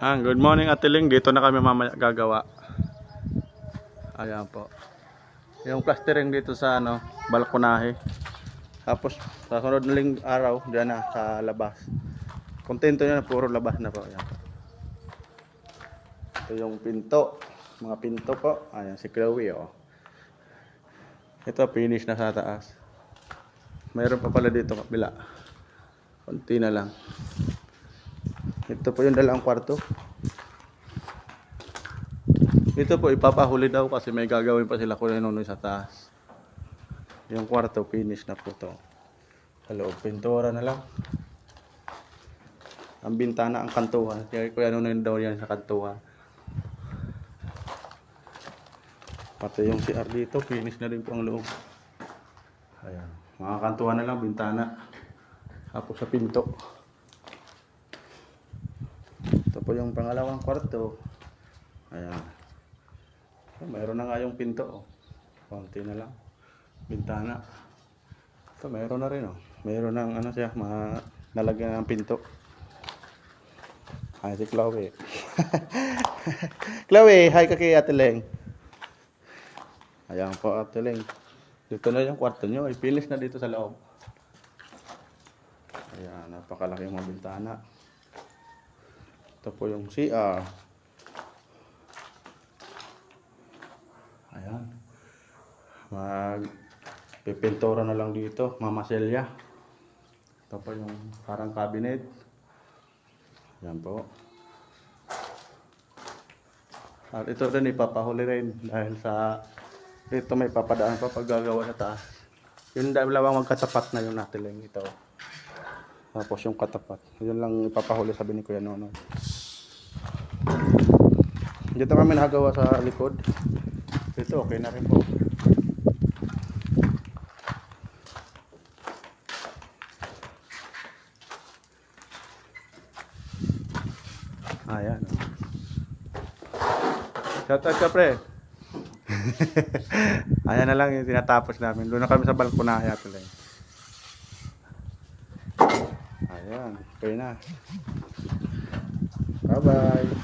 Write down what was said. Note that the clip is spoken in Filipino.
Ah, good morning Ate Ling. Dito na kami mamaya gagawa. Ayan po. Yung plastering dito sa ano, balkonahe. Tapos sa sunod na ling araw, diyan na sa labas. Kontento na puro labas na po. Ayan. Ito yung pinto. Mga pinto po. Ayan si Chloe oh. Ito finish na sa taas. Mayroon pa pala dito kabila. Konti na lang. Ito po yung dalawang kwarto. Ito po ipapahuli daw kasi may gagawin pa sila kuya nunoy sa taas. Yung kwarto finish na po to. Sa pintura na lang. Ang bintana ang kantuhan. Kaya kuya nunoy daw yan sa kantuhan. Pati yung CR dito finish na rin po ang loob. Ayan. Mga kantuhan na lang bintana. Tapos sa pinto. Po yung pangalawang kwarto. Ayan. So, mayroon na nga yung pinto. Oh. Konti na lang. Bintana. Ito, mayroon na rin. Oh. Mayroon ng ano siya, mga nalagyan ng pinto. Ay, si Chloe. Chloe, hi ka kay Ate Leng. Ayan po, Ate Leng. Dito na yung kwarto nyo. Ipilis na dito sa loob. Ayan, napakalaki mga bintana. Ito po yung CR. Ayan. Mag pipintura na lang dito, mamaselya. Ito po yung parang cabinet. Ayan po. At ito rin ipapahuli rin dahil sa dito may papadaan pa pag gagawa taas. Yung dalawang magkatapat na yung natiling ito. Tapos yung katapat. Yun lang ipapahuli sabi ni Kuya Nono. Dito kami nakagawa sa likod. Dito okay na rin po. Ayan. Shout out ka. Ayan na lang yung tinatapos namin. Doon na kami sa balkonahe pala. Ayan, okay na. Bye-bye.